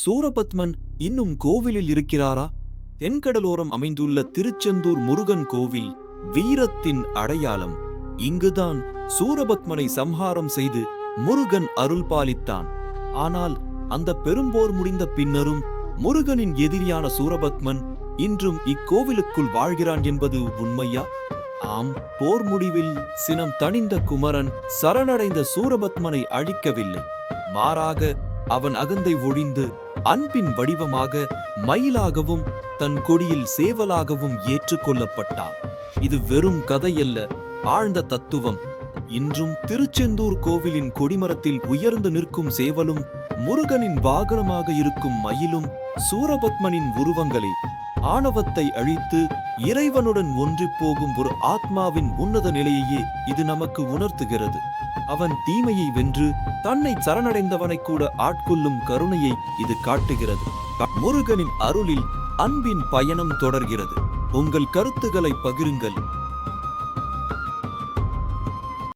சூரபத்மன் இன்னும் கோவிலில் இருக்கிறாரா? தென்கடலோரம் அமைந்துள்ள திருச்செந்தூர் முருகன் கோவில் வீரத்தின் அடையாளம். இங்குதான் சூரபத்மனை சம்ஹாரம் செய்து முருகன் அருள் பாலித்தான். ஆனால் அந்த பெரும்போர் முடிந்த பின்னரும் முருகனின் எதிரியான சூரபத்மன் இன்றும் இக்கோவிலுக்குள் வாழ்கிறான் என்பது உண்மையா? ஆம் போர் முடிவில் சினம் தணிந்த குமரன் சரணடைந்த சூரபத்மனை அழிக்கவில்லை. மாறாக அவன் அகந்தை ஒழிந்து அன்பின் வடிவமாக மயிலாகவும் தன் கொடியில் சேவலாகவும் ஏற்றுக்கொள்ளப்பட்டான். இது வெறும் கதையல்ல ஆழ்ந்த தத்துவம். இன்றும் திருச்செந்தூர் கோவிலின் கொடிமரத்தில் உயர்ந்து நிற்கும் சேவலும் முருகனின் வாகனமாக இருக்கும் மயிலும் சூரபத்மனின் உருவங்களே ஆணவத்தை அழித்து இறைவனுடன் ஒன்றி போகும் ஒரு ஆத்மாவின் உன்னத நிலையையே இது நமக்கு உணர்த்துகிறது. அவன் தீமையை வென்று தன்னை சரணடைந்தவனை கூட ஆட்கொள்ளும் கருணையை இது காட்டுகிறது. முருகனின் அருளில் அன்பின் பயணம் தொடர்கிறது. உங்கள் கருத்துக்களை பகிருங்கள்.